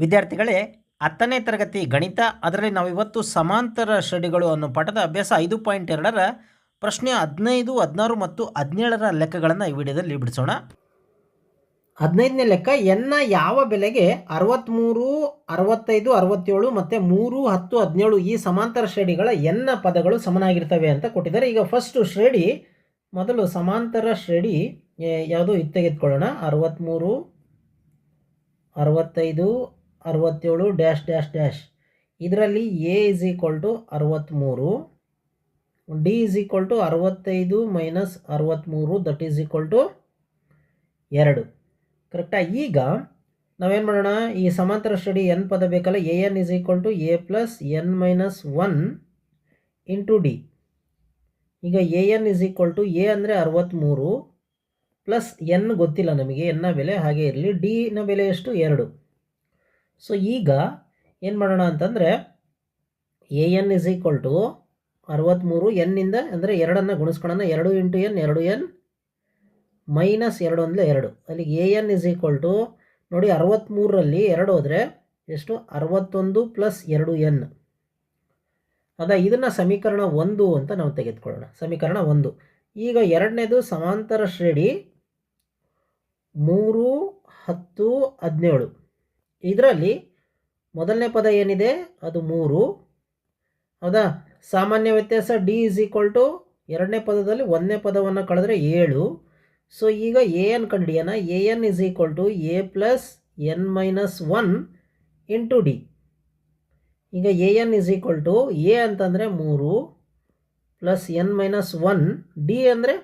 ವಿದ್ಯಾರ್ಥಿಗಳೇ, ಹತ್ತನೇ ತರಗತಿ ಗಣಿತ, ಅದರಲ್ಲಿ ನಾವು ಇವತ್ತು ಸಮಾಂತರ ಶ್ರೇಣಿಗಳು ಅನ್ನೋ ಪಠದ ಅಭ್ಯಾಸ ಐದು ಪಾಯಿಂಟ್ ಎರಡರ ಪ್ರಶ್ನೆ ಹದಿನೈದು, ಹದಿನಾರು ಮತ್ತು ಹದಿನೇಳರ ಲೆಕ್ಕಗಳನ್ನು ಈ ವಿಡಿಯೋದಲ್ಲಿ ಬಿಡಿಸೋಣ. ಹದಿನೈದನೇ ಲೆಕ್ಕ ಎನ್ನ ಯಾವ ಬೆಲೆಗೆ ಅರವತ್ತ್ಮೂರು ಅರವತ್ತೈದು, ಅರವತ್ತೇಳು ಮತ್ತು ಮೂರು, ಹತ್ತು, ಹದಿನೇಳು ಈ ಸಮಾಂತರ ಶ್ರೇಣಿಗಳ ಎನ್ನ ಪದಗಳು ಸಮನಾಗಿರ್ತವೆ ಅಂತ ಕೊಟ್ಟಿದ್ದಾರೆ. ಈಗ ಫಸ್ಟು ಶ್ರೇಣಿ, ಮೊದಲು ಸಮಾಂತರ ಶ್ರೇಣಿ ಯಾವುದು ಇದು ತೆಗೆದುಕೊಳ್ಳೋಣ? ಅರವತ್ತ್ಮೂರು ಅರವತ್ತೈದು ಅರವತ್ತೇಳು ಡ್ಯಾಶ್ ಡ್ಯಾಶ್ ಡ್ಯಾಶ್. ಇದರಲ್ಲಿ ಎ ಇಸ್ ಈಕ್ವಲ್ ಟು ಅರವತ್ತ್ಮೂರು. ಡಿ ಇಸ್ ಈಕ್ವಲ್ ಟು ಅರವತ್ತೈದು ಮೈನಸ್ ಅರವತ್ತ್ಮೂರು, ದಟ್ ಈಸ್ ಈಕ್ವಲ್ ಟು ಎರಡು. ಕರೆಕ್ಟಾ? ಈಗ ನಾವೇನು ಮಾಡೋಣ? ಈ ಸಮಾಂತರ ಸ್ಟಡಿ ಎನ್ ಪದ ಬೇಕಲ್ಲ? A N is equal to A plus N minus one into D. ಈಗ A N is equal to A ಅಂದರೆ ಅರವತ್ತ್ಮೂರು ಪ್ಲಸ್ ಎನ್ ಗೊತ್ತಿಲ್ಲ ನಮಗೆ. ಎನ್ನ ಬೆಲೆ? ಹಾಗೆ ಇರಲಿ. ಡಿನ ಬೆಲೆ ಎಷ್ಟು? ಎರಡು. ಸೊ ಈಗ ಏನು ಮಾಡೋಣ ಅಂತಂದರೆ A N is equal to ಅರವತ್ತ್ಮೂರು ಎನ್ನಿಂದ ಅಂದರೆ ಎರಡನ್ನು ಗುಣಿಸ್ಕೊಳ್ಳೋಣ ಎರಡು ಇಂಟು ಎನ್ ಎರಡು ಎನ್ ಮೈನಸ್ ಎರಡು ಅಂದರೆ ಎರಡು. ಅಲ್ಲಿಗೆ A N is equal to ನೋಡಿ ಅರವತ್ತ್ಮೂರರಲ್ಲಿ ಎರಡು ಹೋದರೆ ಎಷ್ಟು? ಅರವತ್ತೊಂದು ಪ್ಲಸ್ ಎರಡು ಎನ್ ಅದ ಇದನ್ನು ಸಮೀಕರಣ ಒಂದು ಅಂತ ನಾವು ತೆಗೆದುಕೊಳ್ಳೋಣ. ಸಮೀಕರಣ ಒಂದು. ಈಗ ಎರಡನೇದು ಸಮಾಂತರ ಶ್ರೇಣಿ ಮೂರು, ಹತ್ತು, ಹದಿನೇಳು. ಇದರಲ್ಲಿ ಮೊದಲನೇ ಪದ ಏನಿದೆ? ಅದು ಮೂರು. ಹೌದಾ? ಸಾಮಾನ್ಯ ವ್ಯತ್ಯಾಸ ಡಿ ಇಸ್ ಈಕ್ವಲ್ ಟು ಎರಡನೇ ಪದದಲ್ಲಿ ಒಂದನೇ ಪದವನ್ನು ಕಳೆದ್ರೆ ಏಳು. ಸೊ, ಈಗ A N ಕಂಡಿಯನ A N is equal to A plus N minus one into D. ಈಗ A N is equal to A ಅಂತಂದರೆ ಮೂರು plus N minus one D ಅಂದರೆ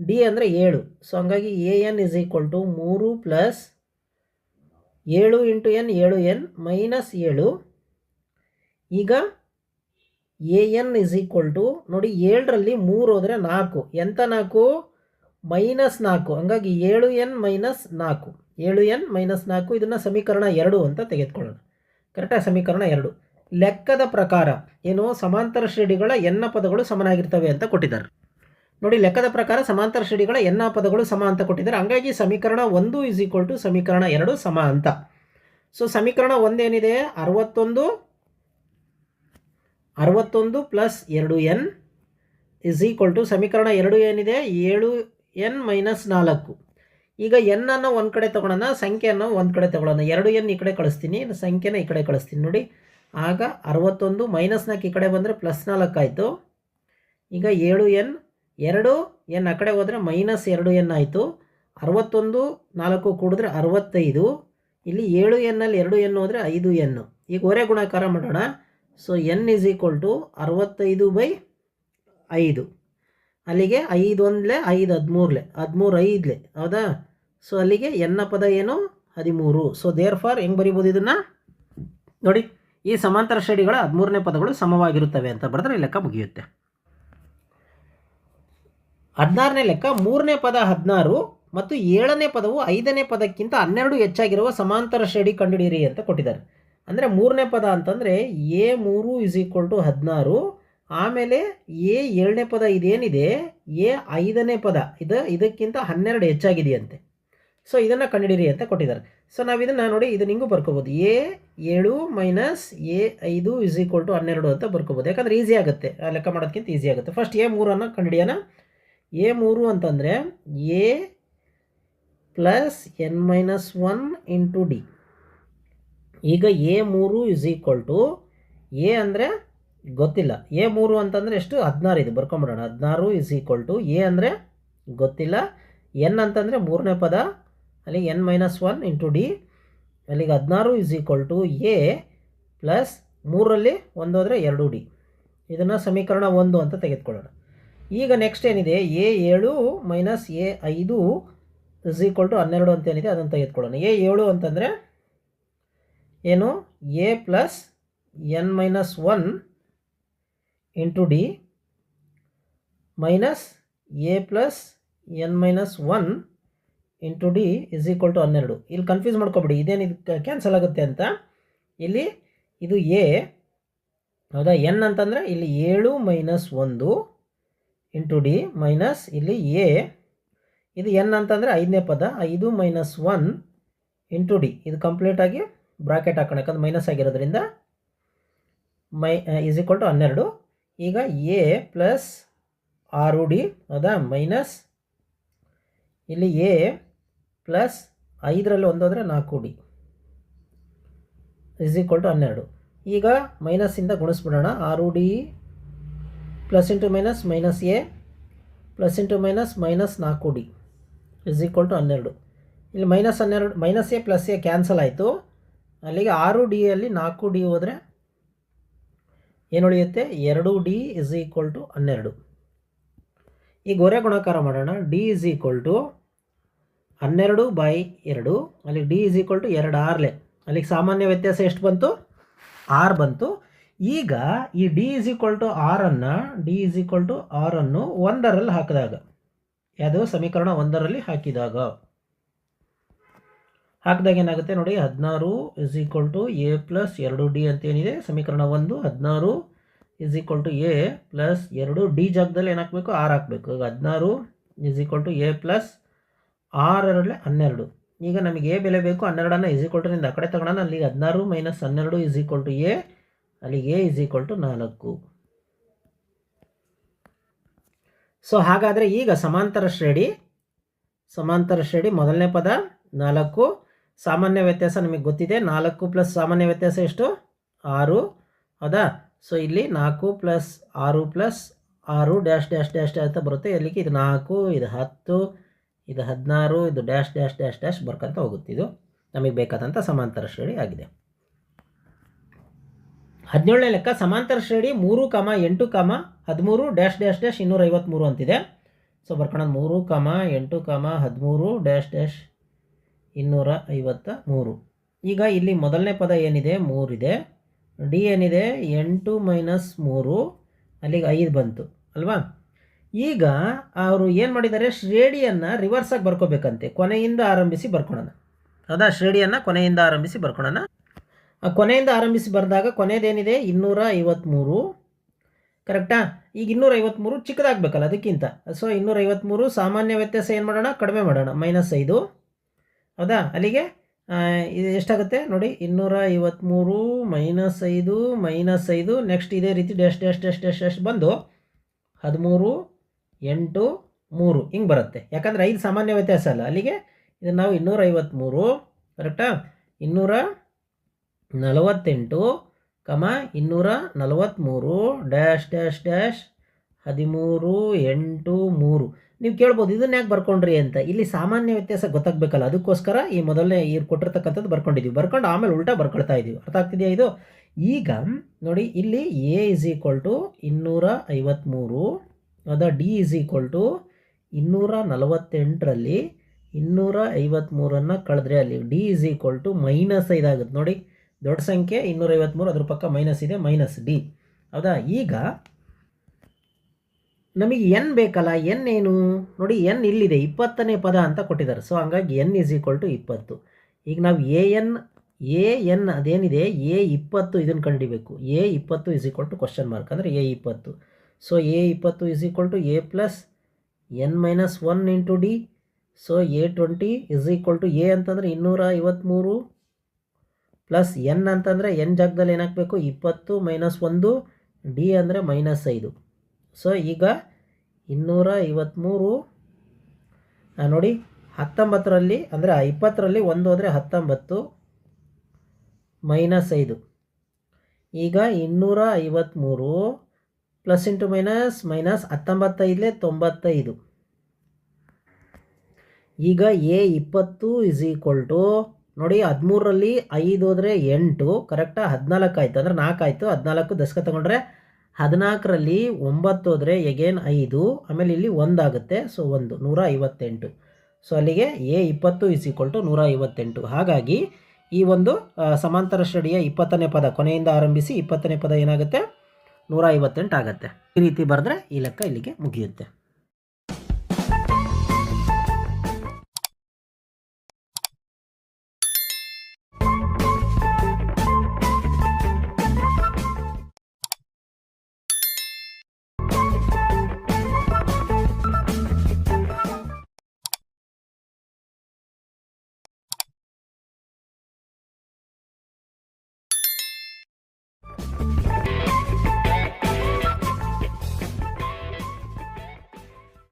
ಡಿ ಅಂದರೆ ಏಳು. ಸೊ, ಹಂಗಾಗಿ A N is equal to ಮೂರು plus ಏಳು into N, ಏಳು ಎನ್ ಮೈನಸ್ ಏಳು. ಈಗ A N is equal to ನೋಡಿ ಏಳರಲ್ಲಿ ಮೂರು ಹೋದರೆ ನಾಲ್ಕು. ಎಂಥ ನಾಲ್ಕು? ಮೈನಸ್ ನಾಲ್ಕು. ಹಂಗಾಗಿ ಏಳು ಎನ್ ಮೈನಸ್ ನಾಲ್ಕು. ಏಳು ಎನ್ ಮೈನಸ್ ನಾಲ್ಕು, ಇದನ್ನು ಸಮೀಕರಣ ಎರಡು ಅಂತ ತೆಗೆದುಕೊಳ್ಳೋಣ. ಕರೆಕ್ಟಾಗಿ ಸಮೀಕರಣ ಎರಡು. ಲೆಕ್ಕದ ಪ್ರಕಾರ, ಏನು? ಸಮಾಂತರ ಶ್ರೇಣಿಗಳ ಎನ್ನ ಪದಗಳು ಸಮನಾಗಿರ್ತವೆ ಅಂತ ಕೊಟ್ಟಿದ್ದಾರೆ. ನೋಡಿ, ಲೆಕ್ಕದ ಪ್ರಕಾರ ಸಮಾಂತರ ಶ್ರೇಣಿಗಳ ಎನ್ನ ಪದಗಳು ಸಮ ಅಂತ ಕೊಟ್ಟಿದ್ದಾರೆ. ಹಂಗಾಗಿ ಸಮೀಕರಣ ಒಂದು ಇಸ್ ಈಕ್ವಲ್ ಟು ಸಮೀಕರಣ ಎರಡು ಸಮ ಅಂತ. ಸೊ ಸಮೀಕರಣ ಒಂದೇನಿದೆ? ಅರವತ್ತೊಂದು ಅರವತ್ತೊಂದು ಪ್ಲಸ್ ಎರಡು ಎನ್ ಇಸ್ ಈಕ್ವಲ್ ಟು ಸಮೀಕರಣ ಎರಡು ಏನಿದೆ? ಏಳು ಎನ್ ಮೈನಸ್ ನಾಲ್ಕು. ಈಗ ಎನ್ ಅನ್ನು ಒಂದು ಕಡೆ ತೊಗೊಳೋಣ, ಸಂಖ್ಯೆಯನ್ನು ಒಂದು ಕಡೆ ತೊಗೊಳೋಣ. ಎರಡು ಎನ್ ಈ ಕಡೆ ಕಳಿಸ್ತೀನಿ, ಸಂಖ್ಯೆನ ಈ ಕಡೆ ಕಳಿಸ್ತೀನಿ ನೋಡಿ. ಆಗ ಅರವತ್ತೊಂದು ಮೈನಸ್ ನಾಲ್ಕು ಈ ಕಡೆ ಬಂದರೆ ಪ್ಲಸ್ ನಾಲ್ಕು ಆಯಿತು. ಈಗ ಏಳು ಎನ್ ಎರಡು ಎನ್ ಆ ಕಡೆ ಹೋದರೆ ಮೈನಸ್ ಎರಡು ಎನ್ ಆಯಿತು. ಅರವತ್ತೊಂದು, ನಾಲ್ಕು ಕೂಡಿದ್ರೆ ಅರವತ್ತೈದು. ಇಲ್ಲಿ ಏಳು ಎನ್ನಲ್ಲಿ ಎರಡು ಎನ್ ಹೋದರೆ ಐದು ಎನ್ನು ಈಗ ಹೊರೆ ಗುಣಾಕಾರ ಮಾಡೋಣ. So N is equal to ಅರವತ್ತೈದು ಬೈ ಐದು. ಅಲ್ಲಿಗೆ ಐದು ಒಂದಲೆ, ಐದು ಹದಿಮೂರಲೆ, ಹದಿಮೂರು ಐದ್ಲೆ, ಹೌದಾ? ಸೊ ಅಲ್ಲಿಗೆ ಎನ್ನ ಪದ ಏನು? ಹದಿಮೂರು. ಸೊ ದೇರ್ ಫಾರ್ ಹೆಂಗೆ ಬರಿಬೋದು ಇದನ್ನು? ನೋಡಿ, ಈ ಸಮಾಂತರ ಶ್ರೇಣಿಗಳ ಹದಿಮೂರನೇ ಪದಗಳು ಸಮವಾಗಿರುತ್ತವೆ ಅಂತ ಬರೆದ್ರೆ ಲೆಕ್ಕ ಮುಗಿಯುತ್ತೆ. ಹದಿನಾರನೇ ಲೆಕ್ಕ, ಮೂರನೇ ಪದ ಹದಿನಾರು ಮತ್ತು ಏಳನೇ ಪದವು ಐದನೇ ಪದಕ್ಕಿಂತ ಹನ್ನೆರಡು ಹೆಚ್ಚಾಗಿರುವ ಸಮಾಂತರ ಶ್ರೇಣಿ ಕಂಡುಹಿಡಿಯಿರಿ ಅಂತ ಕೊಟ್ಟಿದ್ದಾರೆ. ಅಂದರೆ ಮೂರನೇ ಪದ ಅಂತಂದರೆ ಎ ಮೂರು ಇಸ್ ಈಕ್ವಲ್ ಟು ಹದಿನಾರು, ಆಮೇಲೆ ಎ ಏಳನೇ ಪದ ಇದೇನಿದೆ, ಎ ಐದನೇ ಪದ, ಇದು ಇದಕ್ಕಿಂತ ಹನ್ನೆರಡು ಹೆಚ್ಚಾಗಿದೆಯಂತೆ. ಸೊ ಇದನ್ನು ಕಂಡುಹಿಡಿಯಿರಿ ಅಂತ ಕೊಟ್ಟಿದ್ದಾರೆ. ಸೊ ನಾವು ಇದನ್ನು ನೋಡಿ, ಇದು ಹಿಂಗೂ ಬರ್ಕೋಬೋದು. ಎ ಏಳು ಮೈನಸ್ ಎ ಐದು ಇಸ್ ಈಕ್ವಲ್ ಟು ಹನ್ನೆರಡು ಅಂತ ಬರ್ಕೋಬೋದು. ಯಾಕಂದರೆ ಈಸಿ ಆಗುತ್ತೆ. ಲೆಕ್ಕ ಮಾಡೋದಕ್ಕಿಂತ ಈಸಿ ಆಗುತ್ತೆ. ಫಸ್ಟ್ ಎ ಮೂರನ್ನು ಕಂಡುಹಿಡಿಯೋಣ. ಎ ಮೂರು ಅಂತಂದರೆ A plus N minus one into D. ಈಗ ಎ ಮೂರು ಇಸ್ ಈಕ್ವಲ್ ಟು ಎ ಅಂದರೆ ಗೊತ್ತಿಲ್ಲ. ಎ ಮೂರು ಅಂತಂದರೆ ಎಷ್ಟು? ಹದಿನಾರು ಇದು. ಬರ್ಕೊಂಬಿಡೋಣ. ಹದಿನಾರು ಇಸ್ ಈಕ್ವಲ್ ಟು ಎ ಅಂದರೆ ಗೊತ್ತಿಲ್ಲ. ಎನ್ ಅಂತಂದರೆ ಮೂರನೇ ಪದ ಅಲ್ಲಿಗೆ N minus one into D. ಅಲ್ಲಿಗೆ ಹದಿನಾರು is equal to A plus ಮೂರರಲ್ಲಿ ಒಂದು ಹೋದರೆ ಎರಡು ಡಿ. ಇದನ್ನು ಸಮೀಕರಣ ಒಂದು ಅಂತ ತೆಗೆದುಕೊಳ್ಳೋಣ. ಈಗ ನೆಕ್ಸ್ಟ್ ಏನಿದೆ? ಎ ಏಳು ಮೈನಸ್ ಎ ಐದು ಇಸ್ ಈಕ್ವಲ್ ಟು ಹನ್ನೆರಡು ಅಂತ ಏನಿದೆ, ಅದನ್ನು ತೆಗೆದುಕೊಳ್ಳೋಣ. ಎ ಏಳು ಅಂತಂದರೆ ಏನು? A plus N minus one into D minus A plus N minus one into D is equal to ಹನ್ನೆರಡು. ಇಲ್ಲಿ ಕನ್ಫ್ಯೂಸ್ ಮಾಡ್ಕೊಬಿಡಿ, ಇದೇನು ಇದು ಕ್ಯಾನ್ಸಲ್ ಆಗುತ್ತೆ ಅಂತ. ಇಲ್ಲಿ ಇದು ಎ, ಹೌದಾ? ಎನ್ ಅಂತಂದರೆ ಇಲ್ಲಿ ಏಳು ಮೈನಸ್ ಒಂದು ಇಂಟು ಡಿ ಮೈನಸ್ ಇಲ್ಲಿ ಎ ಇದು ಎನ್ ಅಂತಂದರೆ ಐದನೇ ಪದ, ಐದು ಮೈನಸ್ ಒನ್ ಇಂಟು ಡಿ ಇದು ಕಂಪ್ಲೀಟಾಗಿ ಬ್ರಾಕೆಟ್ ಹಾಕೋಣ ಯಾಕಂದ್ರೆ ಮೈನಸ್ ಆಗಿರೋದ್ರಿಂದ ಮೈ ಈಸ್ ಈಕ್ವಲ್ ಟು ಹನ್ನೆರಡು. ಈಗ ಎ ಪ್ಲಸ್ ಆರು ಡಿ ಹೌದಾ ಮೈನಸ್ ಇಲ್ಲಿ ಎ ಪ್ಲಸ್ ಐದರಲ್ಲಿ ಒಂದೋದ್ರೆ ನಾಲ್ಕು ಡಿ ಇಸ್ ಈಕ್ವಲ್ ಟು ಹನ್ನೆರಡು. ಈಗ ಮೈನಸ್ಸಿಂದ ಗುಣಿಸ್ಬಿಡೋಣ. ಆರು D plus into minus minus A plus into minus minus ನಾಲ್ಕು ಡಿ ಇಸ್ ಈಕ್ವಲ್ ಟು ಹನ್ನೆರಡು. ಇಲ್ಲಿ ಮೈನಸ್ ಹನ್ನೆರಡು minus A plus A cancel ಆಯಿತು. ಅಲ್ಲಿಗೆ ಆರು ಡಿಯಲ್ಲಿ ನಾಲ್ಕು ಡಿ ಹೋದರೆ ಏನು ಉಳಿಯುತ್ತೆ? ಎರಡು ಡಿ ಇಸ್ ಈಕ್ವಲ್ ಟು ಹನ್ನೆರಡು. ಈ ಹೊರೆ ಗುಣಾಕಾರ ಮಾಡೋಣ. ಡಿ ಇಸ್ ಈಕ್ವಲ್ ಟು ಹನ್ನೆರಡು ಬೈ ಎರಡು. ಅಲ್ಲಿಗೆ ಡಿ ಇಸ್ ಈಕ್ವಲ್ ಟು ಎರಡು ಆರ್ಲೆ ಅಲ್ಲಿಗೆ ಸಾಮಾನ್ಯ ವ್ಯತ್ಯಾಸ ಎಷ್ಟು ಬಂತು? ಆರು ಬಂತು. ಈಗ ಈ ಡಿ ಇಸ್ ಈಕ್ವಲ್ ಟು ಆರನ್ನು ಡಿ ಇಸ್ ಈಕ್ವಲ್ ಟು ಆರನ್ನು ಒಂದರಲ್ಲಿ ಹಾಕಿದಾಗ. ಯಾವುದೋ? ಸಮೀಕರಣ ಒಂದರಲ್ಲಿ ಹಾಕಿದಾಗ. ಹಾಕಿದಾಗ ಏನಾಗುತ್ತೆ ನೋಡಿ, ಹದಿನಾರು is equal to A plus ಎರಡು ಡಿ ಅಂತ ಏನಿದೆ? ಸಮೀಕರಣ ಒಂದು, ಹದಿನಾರು is equal to A plus ಎರಡು ಡಿ ಜಾಗದಲ್ಲಿ ಏನು ಹಾಕಬೇಕು ಆರು ಹಾಕಬೇಕು. ಈಗ ಹದಿನಾರು is equal to A plus ಆರರಲ್ಲಿ ಹನ್ನೆರಡು. ಈಗ ನಮಗೆ ಎ ಬೆಲೆ ಬೇಕು. ಹನ್ನೆರಡನ್ನು ಇಸ್ ಈಕ್ವಲ್ ಟು ನಿಂದ ಆ ಕಡೆ ತಗೊಳ್ಳೋಣ ಅಲ್ಲಿ ಹದಿನಾರು ಮೈನಸ್ ಹನ್ನೆರಡು ಇಸ್ ಈಕ್ವಲ್ ಟು ಎ ಅಲ್ಲಿಗೆ ಎ ಇಸ್ ಈಕ್ವಲ್ ಟು ನಾಲ್ಕು. ಸೊ ಹಾಗಾದರೆ ಈಗ ಸಮಾಂತರ ಶ್ರೇಣಿ ಸಮಾಂತರ ಶ್ರೇಣಿ ಮೊದಲನೇ ಪದ ನಾಲ್ಕು. ಸಾಮಾನ್ಯ ವ್ಯತ್ಯಾಸ ನಿಮಗೆ ಗೊತ್ತಿದೆ, ನಾಲ್ಕು ಪ್ಲಸ್ ಸಾಮಾನ್ಯ ವ್ಯತ್ಯಾಸ ಎಷ್ಟು? ಆರು. ಹೌದಾ? ಸೊ ಇಲ್ಲಿ ನಾಲ್ಕು ಪ್ಲಸ್ ಆರು ಪ್ಲಸ್ ಆರು ಡ್ಯಾಶ್ ಡ್ಯಾಶ್ ಡ್ಯಾಶ್ ಅಂತ ಬರುತ್ತೆ. ಇಲ್ಲಿಗೆ ಇದು ನಾಲ್ಕು, ಇದು ಹತ್ತು, ಇದು ಹದಿನಾರು, ಇದು ಡ್ಯಾಶ್ ಡ್ಯಾಶ್ ಡ್ಯಾಶ್ ಡ್ಯಾಶ್ ಬರ್ಕಂತ ಹೋಗುತ್ತಿದ್ದು ನಮಗೆ ಬೇಕಾದಂಥ ಸಮಾಂತರ ಶ್ರೇಣಿ ಆಗಿದೆ. ಹದಿನೇಳನೇ ಲೆಕ್ಕ, ಸಮಾಂತರ ಶ್ರೇಣಿ ಮೂರು ಕಾಮ ಎಂಟು ಕಾಮ ಹದಿಮೂರು ಡ್ಯಾಶ್ ಡ್ಯಾಶ್ ಡ್ಯಾಶ್ ಇನ್ನೂರ ಐವತ್ತ್ಮೂರು ಅಂತಿದೆ. ಸೊ ಬರ್ಕೊಳ್ಳೋದು ಮೂರು ಕಾಮ ಎಂಟು ಕಾಮ ಹದಿಮೂರು ಡ್ಯಾಶ್ ಡ್ಯಾಶ್ ಇನ್ನೂರ ಐವತ್ತ ಮೂರು ಈಗ ಇಲ್ಲಿ ಮೊದಲನೇ ಪದ ಏನಿದೆ? ಮೂರಿದೆ. ಡಿ ಏನಿದೆ? ಎಂಟು ಮೈನಸ್ ಮೂರು. ಅಲ್ಲಿಗೆ ಐದು ಬಂತು. ಅಲ್ವಾ? ಈಗ ಅವರು ಏನು ಮಾಡಿದ್ದಾರೆ? ಶ್ರೇಣಿಯನ್ನು ರಿವರ್ಸಾಗಿ ಬರ್ಕೋಬೇಕಂತೆ. ಕೊನೆಯಿಂದ ಆರಂಭಿಸಿ ಬರ್ಕೊಳ್ಳೋಣ ಹೌದಾ ಶ್ರೇಣಿಯನ್ನು ಕೊನೆಯಿಂದ ಆರಂಭಿಸಿ ಬರ್ಕೊಳ್ಳೋಣ ಕೊನೆಯಿಂದ ಆರಂಭಿಸಿ ಬರೆದಾಗ ಕೊನೆಯದೇನಿದೆ ಇನ್ನೂರ ಐವತ್ತ್ಮೂರು ಕರೆಕ್ಟಾ ಈಗ ಇನ್ನೂರ ಐವತ್ತ್ಮೂರು ಚಿಕ್ಕದಾಗಬೇಕಲ್ಲ ಅದಕ್ಕಿಂತ. ಸೊ ಇನ್ನೂರ ಐವತ್ತ್ಮೂರು ಸಾಮಾನ್ಯ ವ್ಯತ್ಯಾಸ ಏನು ಮಾಡೋಣ? ಕಡಿಮೆ ಮಾಡೋಣ. ಮೈನಸ್ ಐದು. ಹೌದಾ? ಅಲ್ಲಿಗೆ? ಆ, ಇದು ಎಷ್ಟಾಗುತ್ತೆ? ನೋಡಿ ಇನ್ನೂರ ಐವತ್ತ್ಮೂರು ಮೈನಸ್ ಐದು ಮೈನಸ್ ಐದು. ನೆಕ್ಸ್ಟ್ ಇದೇ ರೀತಿ dash dash dash dash dash ಬಂದು ಹದಿಮೂರು ಎಂಟು ಮೂರು. ಹಿಂಗೆ ಬರುತ್ತೆ. ಯಾಕಂದರೆ ಐದು ಸಾಮಾನ್ಯ ವ್ಯತ್ಯಾಸ ಅಲ್ಲ. ಅಲ್ಲಿಗೆ ಇದು ನಾವು ಇನ್ನೂರ ಐವತ್ತ್ಮೂರು ಕರೆಕ್ಟಾ ಇನ್ನೂರ ನಲವತ್ತೆಂಟು, ಕಮ ಇನ್ನೂರ ನಲವತ್ತ್ಮೂರು ಡ್ಯಾಶ್ ಡ್ಯಾಶ್ ಡ್ಯಾಶ್ ಹದಿಮೂರು, ಎಂಟು, ಮೂರು. ನೀವು ಕೇಳ್ಬೋದು, ಇದನ್ನ ಯಾಕೆ ಬರ್ಕೊಂಡ್ರಿ ಅಂತ. ಇಲ್ಲಿ ಸಾಮಾನ್ಯ ವ್ಯತ್ಯಾಸ ಗೊತ್ತಾಗಬೇಕಲ್ಲ. ಅದಕ್ಕೋಸ್ಕರ ಈ ಮೊದಲನೇ ಇವ್ರು ಕೊಟ್ಟಿರ್ತಕ್ಕಂಥದ್ದು ಬರ್ಕೊಂಡಿದ್ದೀವಿ ಬರ್ಕೊಂಡು ಆಮೇಲೆ ಉಲ್ಟಾ ಬರ್ಕೊಳ್ತಾ ಇದ್ದೀವಿ ಅರ್ಥ ಆಗ್ತಿದೆಯಾ ಇದು? ಈಗ ನೋಡಿ, ಇಲ್ಲಿ ಎ ಇಸ್ ಈಕ್ವಲ್ ಟು ಇನ್ನೂರ ಐವತ್ತ್ಮೂರು ಅದ ಡಿ ಇಸ್ ಈಕ್ವಲ್ ಟು ಇನ್ನೂರ ನಲವತ್ತೆಂಟರಲ್ಲಿ ಇನ್ನೂರ ಐವತ್ತ್ಮೂರನ್ನು ಕಳೆದ್ರೆ ಅಲ್ಲಿ D is equal to minus ಐದಾಗುತ್ತೆ. ನೋಡಿ ದೊಡ್ಡ ಸಂಖ್ಯೆ ಇನ್ನೂರ ಐವತ್ತ್ಮೂರು ಅದ್ರ ಪಕ್ಕ ಮೈನಸ್ ಇದೆ ಮೈನಸ್ ಡಿ ಹೌದಾ? ಈಗ ನಮಗೆ ಎನ್ ಬೇಕಲ್ಲ ಎನ್ ಏನು? ನೋಡಿ ಎನ್ ಇಲ್ಲಿದೆ, ಇಪ್ಪತ್ತನೇ ಪದ ಅಂತ ಕೊಟ್ಟಿದ್ದಾರೆ. ಸೊ ಹಂಗಾಗಿ ಎನ್ ಇಸ್ ಈಕ್ವಲ್ ಟು ಇಪ್ಪತ್ತು. ಈಗ ನಾವು ಎ ಎನ್ ಎ ಎನ್ ಅದೇನಿದೆ? ಎ ಇಪ್ಪತ್ತು ಇದನ್ನು ಕಂಡಿಬೇಕು. ಎ ಇಪ್ಪತ್ತು is equal to question mark ಅಂದರೆ ಎ ಇಪ್ಪತ್ತು. ಸೊ ಎ ಇಪ್ಪತ್ತು is equal to A plus N minus one into D so A twenty is equal to A ಅಂತಂದರೆ ಇನ್ನೂರ ಐವತ್ತ್ಮೂರು ಪ್ಲಸ್ ಎನ್ ಅಂತಂದರೆ ಎನ್ ಜಾಗದಲ್ಲಿ ಏನಾಗಬೇಕು? ಇಪ್ಪತ್ತು ಮೈನಸ್ ಒಂದು, ಡಿ ಅಂದರೆ ಮೈನಸ್ ಐದು. ಸೊ ಈಗ ಇನ್ನೂರ ಐವತ್ತ್ಮೂರು ನೋಡಿ, ಹತ್ತೊಂಬತ್ತರಲ್ಲಿ, ಅಂದರೆ ಇಪ್ಪತ್ತರಲ್ಲಿ ಒಂದು ಅಂದರೆ ಹತ್ತೊಂಬತ್ತು ಮೈನಸ್ ಐದು. ಈಗ ಇನ್ನೂರ ಐವತ್ತ್ಮೂರು ಪ್ಲಸ್ ಇಂಟು ಮೈನಸ್ ಮೈನಸ್ ಹತ್ತೊಂಬತ್ತೈದಲೇ ತೊಂಬತ್ತೈದು. ಈಗ ಎ ಇಪ್ಪತ್ತು ಇಸ್ ಈಕ್ವಲ್ ಟು ನೋಡಿ, ಹದಿಮೂರರಲ್ಲಿ ಐದು ಹೋದರೆ ಎಂಟು ಕರೆಕ್ಟಾಗಿ ಹದಿನಾಲ್ಕು ಆಯಿತು. ಅಂದರೆ ನಾಲ್ಕು ಆಯಿತು, ಹದಿನಾಲ್ಕು ದಶಕ ತಗೊಂಡ್ರೆ ಹದಿನಾಲ್ಕರಲ್ಲಿ ಒಂಬತ್ತು ಹೋದರೆ ಎಗೇನ್ ಐದು, ಆಮೇಲೆ ಇಲ್ಲಿ ಒಂದಾಗುತ್ತೆ ಸೊ ಒಂದು, ನೂರ ಐವತ್ತೆಂಟು. ಸೊ ಅಲ್ಲಿಗೆ ಎ ಇಪ್ಪತ್ತು ಇಸ್ ಈಕ್ವಲ್ ಟು ನೂರ ಐವತ್ತೆಂಟು. ಹಾಗಾಗಿ, ಈ ಒಂದು ಸಮಾಂತರ ಶ್ರೇಣಿಯ ಇಪ್ಪತ್ತನೇ ಪದ ಕೊನೆಯಿಂದ ಆರಂಭಿಸಿ ಇಪ್ಪತ್ತನೇ ಪದ ಏನಾಗುತ್ತೆ? ನೂರ ಐವತ್ತೆಂಟು ಆಗುತ್ತೆ. ಈ ರೀತಿ ಬರೆದ್ರೆ ಈ ಲೆಕ್ಕ ಇಲ್ಲಿಗೆ ಮುಗಿಯುತ್ತೆ.